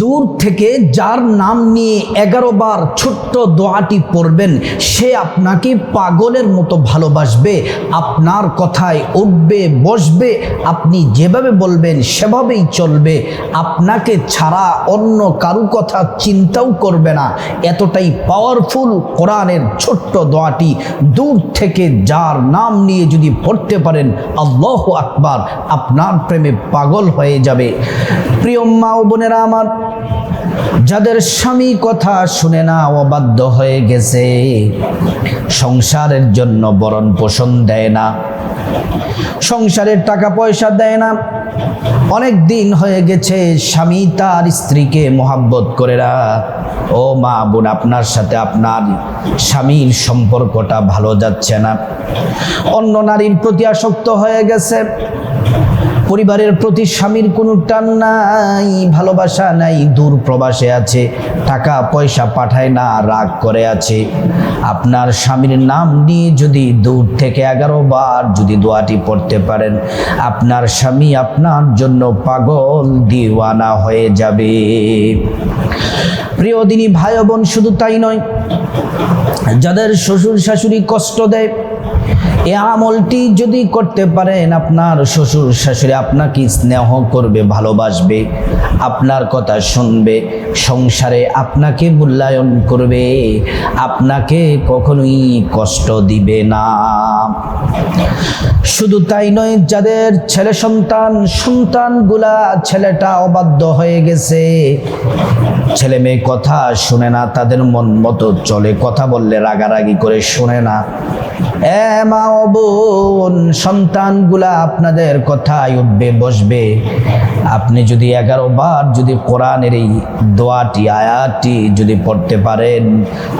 দূর থেকে যার নাম নিয়ে এগারো বার ছোট্ট দোয়াটি পড়বেন, সে আপনাকে পাগলের মতো ভালোবাসবে, আপনার কথায় উঠবে, বসবে, আপনি যেভাবে বলবেন সেভাবেই চলবে, আপনাকে ছাড়া অন্য কারু কথা চিন্তাও করবে না। এতটাই পাওয়ারফুল কোরআনের ছোট্ট দোয়াটি, দূর থেকে যার নাম নিয়ে যদি পড়তে পারেন, আল্লাহ আকবার, আপনার প্রেমে পাগল হয়ে যাবে। প্রিয় মা ও বোনেরা আমার যাদের স্বামী কথা শুনে না, অবাধ্য হয়ে গেছে। সংসারের জন্য বরণ পোষণ দেয় না। সংসারের টাকা পয়সা দেয় না। অনেক দিন হয়ে গেছে, স্বামী তার স্ত্রীকে মোহাব্বত করে না। ও মা বোন, আপনার সাথে আপনার স্বামীর সম্পর্কটা ভালো যাচ্ছে না। অন্য নারীর প্রতি আসক্ত হয়ে গেছে। পরিবারের প্রতি স্বামীর কোনো টান নাই, ভালোবাসা নাই, দূর প্রবাসে আছে, টাকা পয়সা পাঠায় না, রাগ করে আছে। আপনার স্বামীর নাম নিয়ে যদি দূর থেকে এগারো বার যদি দোয়াটি পড়তে পারেন, আপনার স্বামী আপনার জন্য পাগল দিওয়ানা হয়ে যাবে। প্রিয় দিনী ভাই বোন, শুধু তাই নয়, যাদের শ্বশুর শাশুড়ি কষ্ট দেয়, এ আমলটি যদি করতে পারেন, আপনার শ্বশুর শাশুড়ি আপনাকে স্নেহ করবে, ভালোবাসবে, আপনার কথা শুনবে, সংসারে আপনাকে মূল্যায়ন করবে, আপনাকে কখনোই কষ্ট দিবে না। শুধু তাই নয়, যাদের ছেলে সন্তান, সন্তানগুলা ছেলেটা অবাধ্য হয়ে গেছে, ছেলে মেয়ে কথা শুনে না, তাদের মন মতো চলে, কথা বললে রাগারাগি করে শুনে না। এ মা বোন, সন্তানগুলা আপনাদের কথায় উঠবে বসবে। আপনি যদি এগারো বার যদি কোরআনের এই দোয়াটি, আয়াতটি যদি পড়তে পারেন,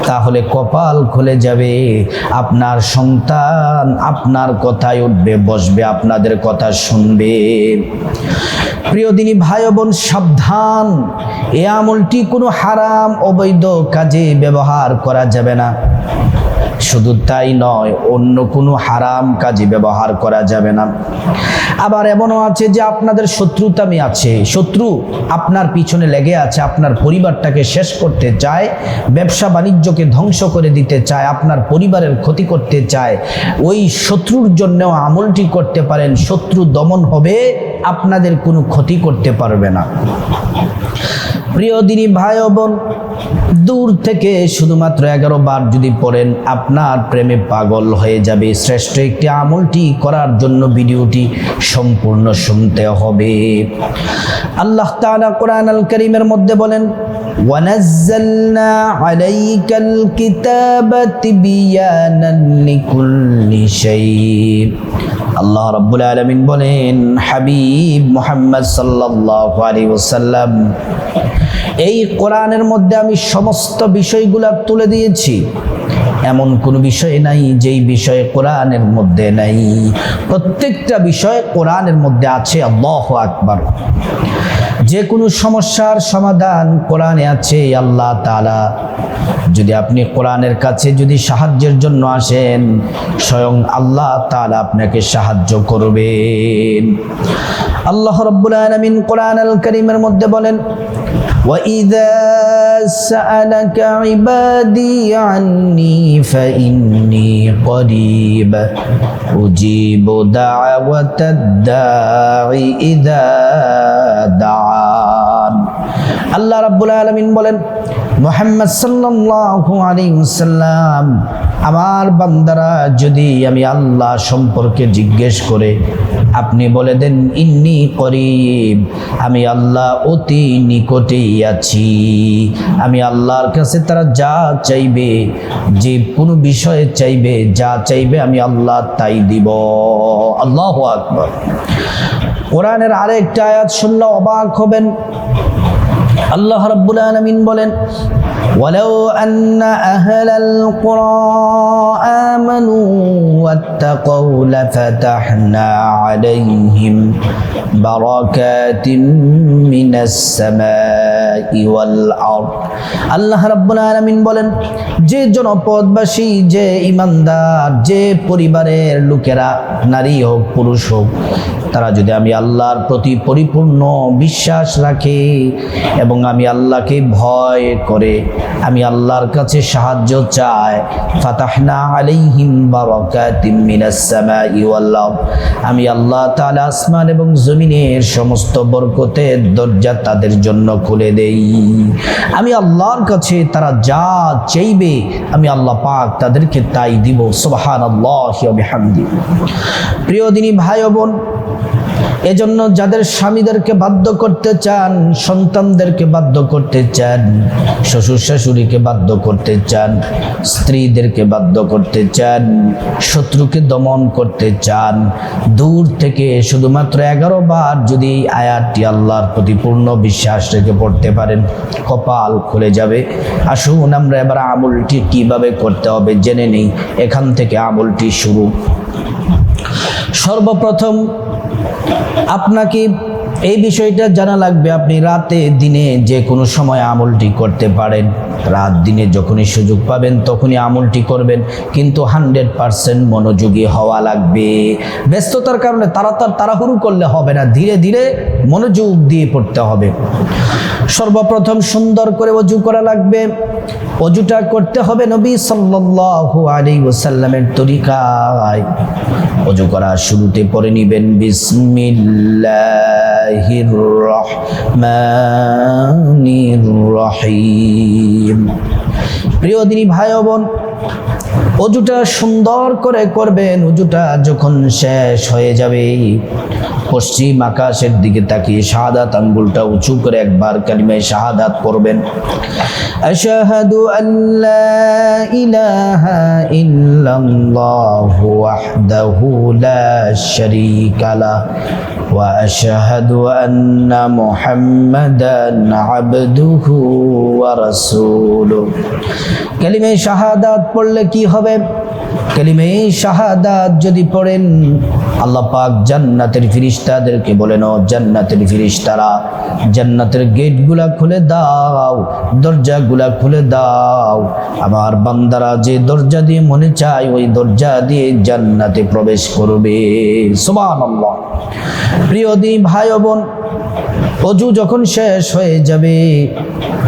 তাহলে কপাল খুলে যাবে। আপনার সন্তান আপনার কথায় উঠবে, বসবে, আপনাদের কথা শুনবে। প্রিয় দিনী ভাই বোন সাবধান। এ আমলটি কোনো হারাম, অবৈধ কাজে ব্যবহার করা যাবে না। শুধু তাই নয়, অন্য কোনো হারাম কাজে ব্যবহার করা যাবে না। আবার এমনও আছে যে আপনাদের শত্রুতামি আছে। শত্রু আপনার পিছনে লেগে আছে, আপনার পরিবারটাকে শেষ করতে চায়, ব্যবসা বাণিজ্যকে ধ্বংস করে দিতে চায়, আপনার পরিবারের ক্ষতি করতে চায়। ওই শত্রুর জন্যও আমলটি করতে পারেন, শত্রু দমন হবে, আপনাদের কোনো ক্ষতি করতে পারবে না। প্রিয় দিনী ভাই বোন দূর থেকে শুধুমাত্র এগারো বার যদি পড়েন, আপনার প্রেমে পাগল হয়ে যাবে। শ্রেষ্ঠ একটি আমলটি করার জন্য ভিডিওটি সম্পূর্ণ শুনতে হবে। আল্লাহ তালা কোরআন আল করিমের মধ্যে বলেন ونزلنا عليك الكتاب تبيانا لكل شيء আল্লাহ রাব্বুল আলামিন বলেন হাবিব মুহাম্মদ সাল্লাল্লাহু আলাইহি ওয়াসাল্লাম এই কোরআনের মধ্যে আমি সমস্ত বিষয়গুলা তুলে দিয়েছি এমন কোনো বিষয় নাই যেই বিষয়ে কোরআনের মধ্যে নাই প্রত্যেকটা বিষয় কোরআনের মধ্যে আছে আল্লাহ আকবার যে কোনো সমস্যার সমাধান কোরআনে আছে আল্লাহ তালা যদি আপনি কোরআনের কাছে যদি সাহায্যের জন্য আসেন, স্বয়ং আল্লাহ তালা আপনাকে সাহায্য করবেন। আল্লাহ রব্বুল আলমিন কোরআন আল করিমের মধ্যে বলেন وإذا سألك عبادي عني فإني قريب أجيب دعوة الداع إذا دعان আল্লাহ রাব্বুল আলামিন বলেন, মোহাম্মদ সাল্লাল্লাহু আলাইহি ওয়াসাল্লাম, আমার বান্দারা যদি আমি আল্লাহ সম্পর্কে জিজ্ঞেস করে, আপনি বলে দেন, ইন্নি করিব, আমি আল্লাহ অতি নিকটেই আছি। আমি আল্লাহর কাছে তারা যা চাইবে, যে কোনো বিষয়ে চাইবে, যা চাইবে আমি আল্লাহ তাই দিব। আল্লাহ আকবর। কোরআনের আরেকটা আয়াত শুনলে অবাক হবেন। আল্লাহ রাব্বুল আলামিন বলেন ولو أن أهل القرى آمنوا واتقوا لفتحنا عليهم بركات من السماء والأرض আল্লাহ রাব্বুল আলামিন বলেন, যে জনপদবাসী, যে ইমানদার, যে পরিবারের লোকেরা, নারী হোক, পুরুষ হোক, তারা যদি আমি আল্লাহর প্রতি পরিপূর্ণ বিশ্বাস রাখে এবং আমি আল্লাহকে ভয় করে, আমি আল্লাহর কাছে সাহায্য চাই, ফাতাহনা আলাইহিম বারাকাতিম মিনাস সামাই ওয়াল। আমি আল্লাহ তাআলা আসমান এবং জমিনের সমস্ত বরকতের দরজা তাদের জন্য খুলে দেই আমি আল্লাহর কাছে তারা যা চাইবে, আমি আল্লাহ পাক তাদেরকে তাই দিব। সুবহানাল্লাহি আল্লাহ প্রিয় দিনী ভাই বোন এজন্য যাদের স্বামীদেরকে বাধ্য করতে চান, সন্তানদেরকে বাধ্য করতে চান, শ্বশুর শাশুড়িকে বাধ্য করতে চান, স্ত্রীদেরকে বাধ্য করতে চান, শত্রুকে দমন করতে চান, দূর থেকে শুধুমাত্র এগারো বার যদি আয়াতটি আল্লাহর প্রতি পূর্ণ বিশ্বাস রেখে পড়তে পারেন, কপাল খুলে যাবে। আসুন আমরা এবার আমলটি কীভাবে করতে হবে জেনে নেই, এখান থেকে আমলটি শুরু। সর্বপ্রথম আপনাকে এই বিষয়টা জানা লাগবে, আপনি রাতে, দিনে যে কোনো সময় আমলটি করতে পারেন। রাত, দিনে যখনই সুযোগ পাবেন তখনই আমলটি করবেন, কিন্তু হান্ড্রেড পারসেন্ট মনোযোগী হওয়া লাগবে। ব্যস্ততার কারণে তাড়াতাড়ি, তাড়াহুড়ো করলে হবে না, ধীরে ধীরে মনোযোগ দিয়ে পড়তে হবে। সর্বপ্রথম সুন্দর করে অজু করা লাগবে। অজুটা করতে হবে নবী সাল্লাল্লাহু আলাইহি ওয়াসাল্লামের তরিকায়। অজু করা শুরুতে পরে নিবেন, বিসমিল্লাহির রহমানির রহিম। প্রিয় দিনী ভাই বোন অজুটা সুন্দর করে করবেন, অজুটা যখন শেষ হয়ে যাবে। পশ্চিম আকাশের দিকে তাকিয়ে শাহাদাত আঙ্গুলটা উঁচু করে একবার কালিমায় শাহাদাত করবেন আশহাদু আল্লা ইলাহা ইল্লাল্লাহু ওয়াহদাহু লা শারীকা ওয়া আশহাদু আন্না মুহাম্মাদান আবদুহু ওয়া রাসূলুহু। কালিমায় শাহাদাত পড়লে কি হবে? কালিমে শাহাদাত যদি পড়েন, আল্লাহ পাক জান্নাতের ফিরিস্তাদেরকে বলেন ও জান্নাতের ফিরিস্তারা, জান্নাতের গেটগুলা খুলে দাও, দরজাগুলা খুলে দাও। আমার বান্দারা যে দরজা দিয়ে মনে চায়, ওই দরজা দিয়ে জান্নাতে প্রবেশ করবে। সুবহানাল্লাহ। প্রিয় দি ভাই বোন, অজু যখন শেষ হয়ে যাবে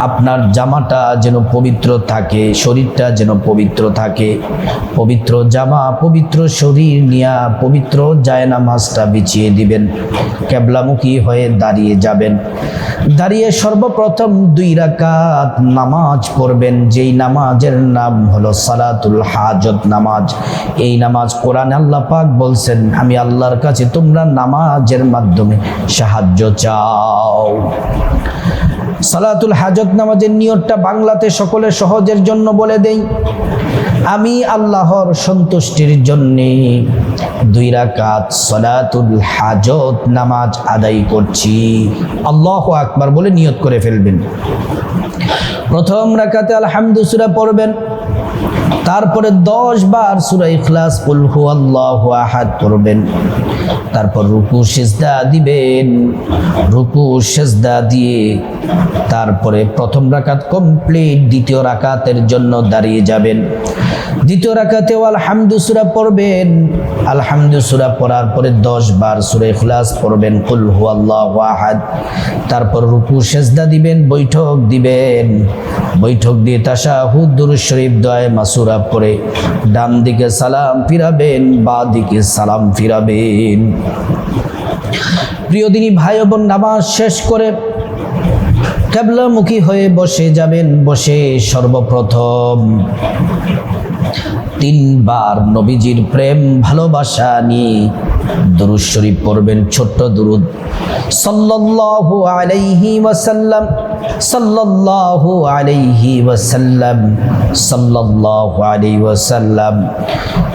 আপনার জামাটা যেন পবিত্র থাকে, শরীরটা যেন পবিত্র থাকে। পবিত্র জামা, পবিত্র শরীর নিয়া পবিত্র জায়নামাজটা বিছিয়ে দিবেন। কেবলামুখী হয়ে দাঁড়িয়ে যাবেন। দাঁড়িয়ে সর্বপ্রথম দুই রাকাত নামাজ পড়বেন। যেই নামাজের নাম হলো সালাতুল হাজত নামাজ। এই নামাজ কোরআন আল্লাহ পাক বলছেন, আমি আল্লাহর কাছে তোমরা নামাজের মাধ্যমে সাহায্য চাও। সালাতুল হাজত নামাজের নিয়তটা বাংলাতে সকলে সহজের জন্য বলে দেই। আমি আল্লাহর সন্তুষ্টির জন্যে দুই রাকাত সালাতুল হাজত নামাজ আদায় করছি। আল্লাহ আকবার বলে নিয়ত করে ফেলবেন। প্রথম রাকাতে আলহামদুসুরা পড়বেন। তারপরে দশ বার সুরা ইখলাস, কুল আল্লাহু আহাদ পড়বেন। তারপর রুকু, সেজদা দিবেন। রুকু, সেজদা দিয়ে তারপরে প্রথম রাকাত কমপ্লিট, দ্বিতীয় রাকাতের জন্য দাঁড়িয়ে যাবেন। দ্বিতীয় রাকাতেও আলহামদু সুরা পড়বেন। আলহামদু সুরা পড়ার পরে দশ বার সুরা ইখলাস পড়বেন, কুল হু আল্লাহু আহাদ তারপর রুকু, সেজদা দিবেন, বৈঠক দিবেন। বৈঠক দিয়ে তাশাহুদ, দুরুদ শরীফ দয় মাসুরা পড়ে ডান দিকে সালাম ফিরাবেন, বা দিকে সালাম ফিরাবেন। প্রিয় দিনী ভাই বোন, নামাজ শেষ করে কেবলামুখী হয়ে বসে যাবেন, বসে সর্বপ্রথম। তিনবার নবীজির প্রেম, ভালোবাসা নিয়ে দুরুদ পড়বেন, ছোট্ট দুরুদ। সাল্লাল্লাহু আলাইহি ওয়াসাল্লাম সাল্লাল্লাহু আলাইহি ওয়াসাল্লাম, সাল্লাল্লাহু আলাইহি ওয়াসাল্লাম,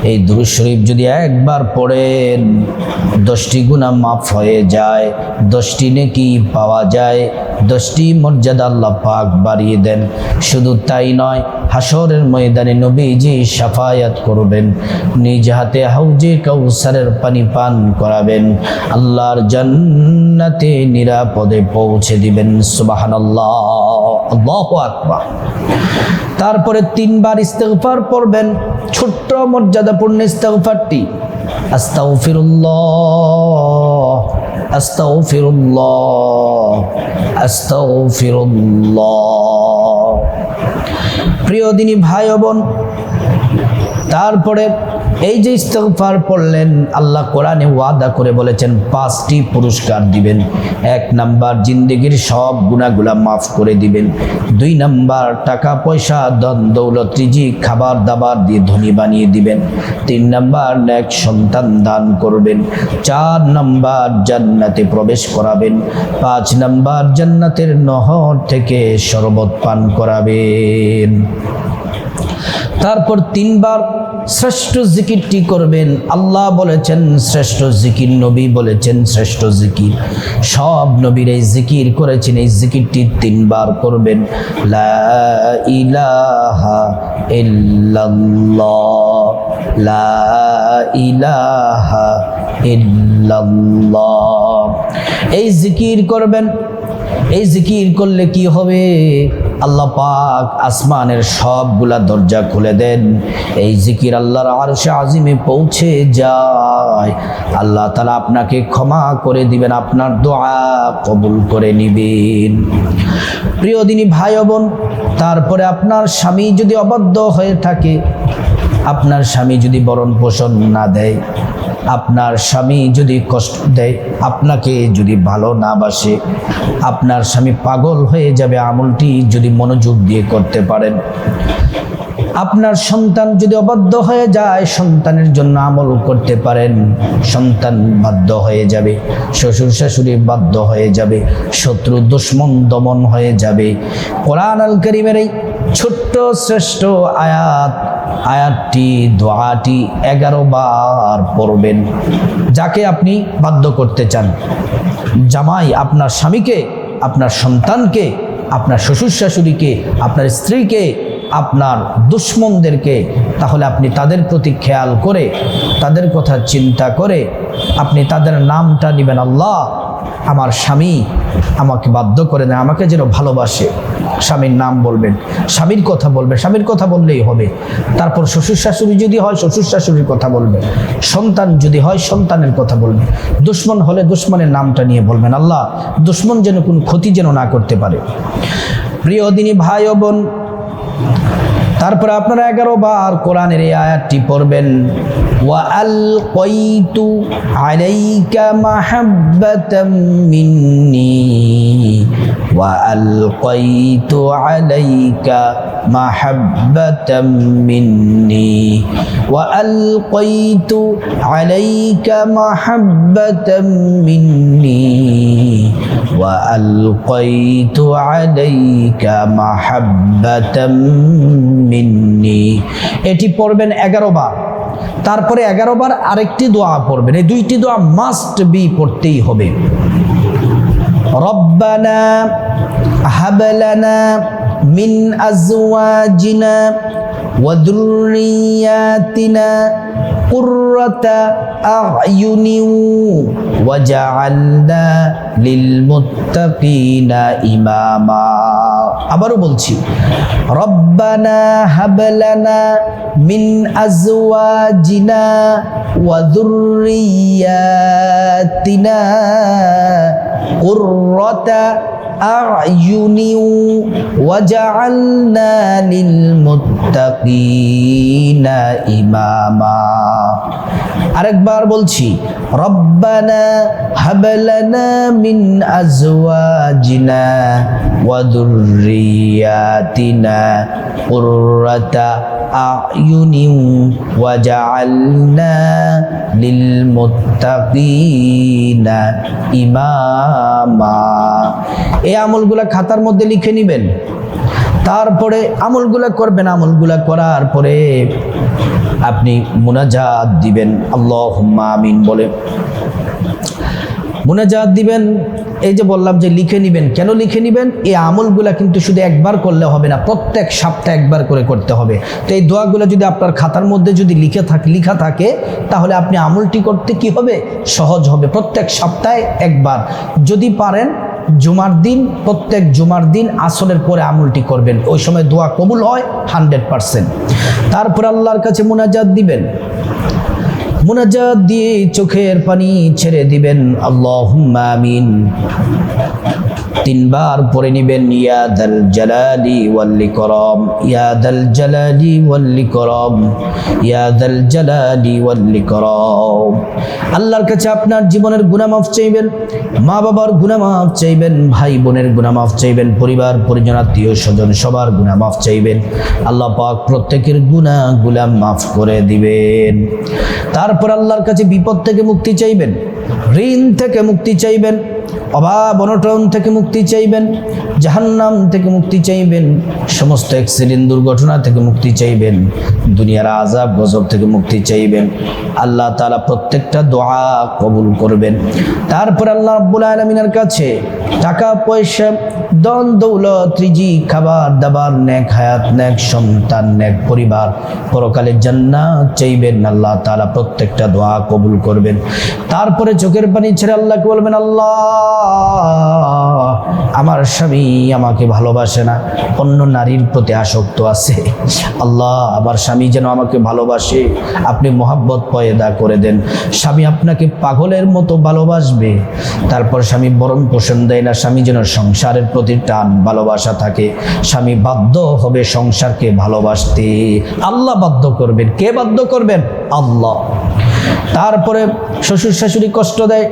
এই দুরুদ শরীফ যদি একবার পড়েন, দশটি গুনাহ মাফ হয়ে যায়, দশটি নেকি পাওয়া যায়, দশটি মর্যাদা আল্লাহ পাক বাড়িয়ে দেন। শুধু তাই নয় হাসরের ময়দানে নবীজি সাফায়াত করবেন, নিজ হাতে হাউজে কাউসারের পানি পান করাবেন, আল্লাহর জান্নাতে নিরাপদে পৌঁছে দিবেন, সুবহানাল্লাহ। আল্লাহু আকবার। তারপরে তিনবার ইস্তেগফার পড়বেন, ছোট্ট মর্যাদাপূর্ণ ইস্তেগফারটি, আস্তাগফিরুল্লাহ প্রিয় দিনী ভাই বোন, তারপরে এই যে ইস্তফার পড়লেন, আল্লাহ কোরআনে ওয়াদা করে বলেছেন, পাঁচটি পুরস্কার দিবেন। এক নাম্বার, জিন্দগির সব গুণাগুলা মাফ করে দিবেন। দুই নাম্বার, টাকা, পয়সা দন দৌলত রিজি খাবার, দাবার দিয়ে ধনী বানিয়ে দিবেন। তিন নাম্বার এক সন্তান দান করবেন। চার নাম্বার, জান্নাতে প্রবেশ করাবেন। পাঁচ নাম্বার, জান্নাতের নহর থেকে শরবত পান করাবেন। তারপর তিনবার শ্রেষ্ঠ জিকিরটি করবেন। আল্লাহ বলেছেন, শ্রেষ্ঠ জিকির, নবী বলেছেন, শ্রেষ্ঠ জিকির। সব নবীর এই জিকির করেছেন, এই জিকিরটি তিনবার করবেন। লা ইলাহা লা ইলাহা এই জিকির করবেন। এই জিকির করলে কি হবে? আল্লাহ পাক আসমানের সবগুলা দরজা খুলে দেন। এই জিকির আল্লাহর আরশে আজিমে পৌঁছে যায়। আল্লাহ তালা আপনাকে ক্ষমা করে দিবেন, আপনার দোয়া কবুল করে নিবেন। প্রিয় দিনী ভাই বোন, তারপরে আপনার স্বামী যদি অবাধ্য হয়ে থাকে আপনার স্বামী যদি বরণ পোষণ না দেয়, আপনার স্বামী যদি কষ্ট দেয়, আপনাকে যদি ভালো না বাসে, আপনার স্বামী পাগল হয়ে যাবে আমলটি যদি মনোযোগ দিয়ে করতে পারেন। আপনার সন্তান যদি অবাধ্য হয়ে যায়, সন্তানের জন্য আমল করতে পারেন। সন্তান বাধ্য হয়ে যাবে, শ্বশুর শাশুড়ি বাধ্য হয়ে যাবে, শত্রু দুশ্মন দমন হয়ে যাবে। কোরআন আল করিমের এই ছোট্ট শ্রেষ্ঠ আয়াত আয়াতটি, দোয়াটি এগারো বার পড়বেন। যাকে আপনি বাধ্য করতে চান। জামাই আপনার স্বামীকে, আপনার সন্তানকে, আপনার শ্বশুর শাশুড়িকে, আপনার স্ত্রীকে আপনার দুশ্মনদেরকে, তাহলে আপনি তাদের প্রতি খেয়াল করে, তাদের কথা চিন্তা করে, আপনি তাদের নামটা নেবেন, আল্লাহ, আমার স্বামী আমাকে বাধ্য করে দেয় আমাকে যেন ভালোবাসে। স্বামীর নাম বলবেন, স্বামীর কথা বলবে স্বামীর কথা বললেই হবে। তারপর শ্বশুর শাশুড়ি যদি হয়, শ্বশুর শাশুড়ির কথা বলবে সন্তান যদি হয়, সন্তানের কথা বলবে দুশ্মন হলে দুশ্মনের নামটা নিয়ে বলবেন, আল্লাহ, দুশ্মন যেন কোনো ক্ষতি যেন না করতে পারে। প্রিয় দিনী ভাই বোন তারপরে আপনারা এগারো বার কোরআনের এই আয়াতটি পড়বেন। ওয়াল কৈতু আলাইকা মাহাব্বাতাম মিন্নি وألقيت عليك محبة مني وألقيت عليك محبة مني وألقيت عليك محبة مني এটি পড়বেন এগারো বার তারপরে এগারো বার আরেকটি দোয়া পড়বেন এই দুইটি দোয়া মাস্ট বি পড়তেই হবে রব্বানা হাবলানা মিন আজওয়াজিনা وذرياتنا قرة أعين وجعلنا للمتقين إماما আবারও বলছি রব্বানা হাবলানা মিন আজওয়াজিনা ওয়া যুররিয়াতিনা কুররাতা أعين وجعلنا للمتقين إماما আরেকবার বলছি রব্বানা হাবলানা মিন আজওয়াজিনা ওয়া যুররিয়াতিনা কুররাতা আয়ুনি ওয়াজআলনা লিলমুত্তাকিনা ইমামা এই আমলগুলা খাতার মধ্যে লিখে নেবেন। তারপরে আমলগুলা করবেন, আমলগুলা করার পরে আপনি মুনাজাত দিবেন। আল্লাহ আমিন বলে। মুনাজাত দিবেন, এই যে বললাম যে লিখে নিবেন। কেন লিখে নিবেন? এই আমলগুলা কিন্তু শুধু একবার করলে হবে না, প্রত্যেক সপ্তাহে একবার করে করতে হবে। তো এই দোয়াগুলো যদি আপনার খাতার মধ্যে যদি লিখে থাকে, লিখা থাকে, তাহলে আপনি আমলটি করতে কি হবে? সহজ হবে, প্রত্যেক সপ্তাহে একবার। যদি পারেন জুমার দিন, প্রত্যেক জুমার দিন আসলের পরে আমলটি করবেন। ওই সময় দোয়া কবুল হয় হান্ড্রেড পারসেন্ট তারপর আল্লাহর কাছে মোনাজাত দিবেন। মুনাজাত দিয়ে চোখের পানি ছেড়ে দিবেন। আল্লাহ আমিন। তিনবার পরে নিবেন ইয়াদাল জালালি ওয়াল্লি করম ইয়াদাল জালালি ওয়াল্লি করম ইয়াদাল জালালি ওয়াল্লি করম আল্লাহর কাছে আপনার জীবনের গুনামাফ চাইবেন, মা বাবার গুনামাফ চাইবেন, ভাই বোনের গুনামাফ চাইবেন, পরিবার পরিজন আত্মীয় স্বজন সবার গুনামাফ চাইবেন। আল্লাহ পাক প্রত্যেকের গুনাহ গুলাম মাফ করে দিবেন। তারপর আল্লাহর কাছে বিপদ থেকে মুক্তি চাইবেন, ঋণ থেকে মুক্তি চাইবেন, অভাব, অনটন থেকে মুক্তি চাইবেন জাহান্নাম থেকে মুক্তি চাইবেন, সমস্ত অ্যাক্সিডেন্ট দুর্ঘটনা থেকে মুক্তি চাইবেন, দুনিয়ার আজাব গজব থেকে মুক্তি চাইবেন। আল্লাহ তাআলা প্রত্যেকটা দোয়া কবুল করবেন। তারপর আল্লাহ রাব্বুল আলমিনের কাছে টাকা, পয়সা দন দৌলত, রিজি, খাবার, দাবার, নেক হায়াত, নেক সন্তান, নেক পরিবার পরকালে জান্নাত চাইবেন। আল্লাহ তাআলা প্রত্যেকটা দোয়া কবুল করবেন। তারপরে চোখের পানি ছেড়ে আল্লাহকে বলবেন, আল্লাহ, আমার স্বামী আমাকে ভালোবাসে না। অন্য নারীর প্রতি আসক্ত আছে। আল্লাহ, আমার স্বামী যেন আমাকে ভালোবাসে, আপনি মোহাব্বত পয়দা করে দেন। স্বামী আপনাকে পাগলের মতো ভালোবাসবে। তারপর স্বামী বরণ পোষণ দেয় না, স্বামী যেন সংসারের প্রতি টান ভালোবাসা থাকে। স্বামী বাধ্য হবে সংসারকে ভালোবাসতে। আল্লাহ বাধ্য করবেন। কে বাধ্য করবেন? আল্লাহ। তারপরে শ্বশুর শাশুড়ি কষ্ট দেয়।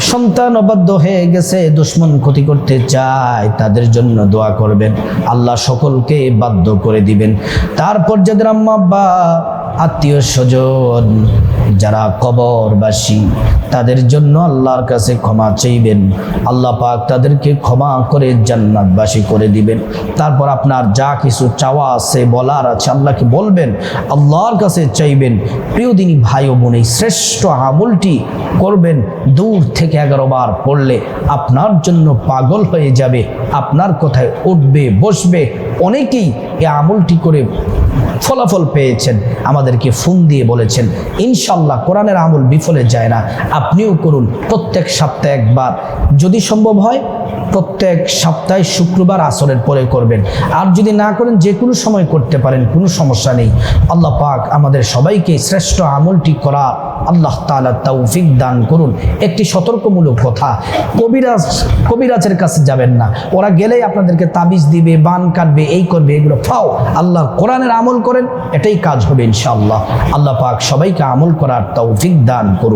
সন্তান অবাধ্য হয়ে গেছে, দুশ্মন ক্ষতি করতে চায়। তাদের জন্য দোয়া করবেন। আল্লাহ সকলকে বাধ্য করে দিবেন। তারপর যাদের আম্মা আব্বা আত্মীয় স্বজন, যারা কবরবাসী, তাদের জন্য আল্লাহর কাছে ক্ষমা চাইবেন। আল্লাহ পাক তাদেরকে ক্ষমা করে জান্নাতবাসী করে দিবেন। তারপর আপনার যা কিছু চাওয়া আছে, বলার আছে, আল্লাহকে বলবেন, আল্লাহর কাছে চাইবেন। প্রিয় দিনী ভাই ও বোন, এই শ্রেষ্ঠ আমলটি করবেন, দূর থেকে এগারো বার পড়লে আপনার জন্য পাগল হয়ে যাবে, আপনার কথায় উঠবে, বসবে। অনেকেই এই আমলটি করে ফলাফল পেয়েছেন। আমাদেরকে ফোন দিয়ে বলেছেন, ইনশাল্লাহ কোরআনের আমল বিফলে যায় না। আপনিও করুন, প্রত্যেক সপ্তাহে একবার। যদি সম্ভব হয়, প্রত্যেক সপ্তাহে শুক্রবার আসরের পরে করবেন। আর যদি না করেন, যে কোনো সময় করতে পারেন, কোনো সমস্যা নেই। আল্লাহ পাক আমাদের সবাইকে শ্রেষ্ঠ আমলটি করা আল্লাহ তাআলা তৌফিক দান করুন। একটি সতর্কমূলক কথা, কবিরাজ, কবিরাজের কাছে যাবেন না। ওরা গেলেই আপনাদেরকে তাবিজ দিবে, বান কাটবে, এই করবে, এগুলো। ফাও আল্লাহর কোরআনের আমল করেন, এটাই কাজ হবে ইনশাআল্লাহ। আল্লাহ পাক সবাইকে আমল করার তৌফিক দান করুন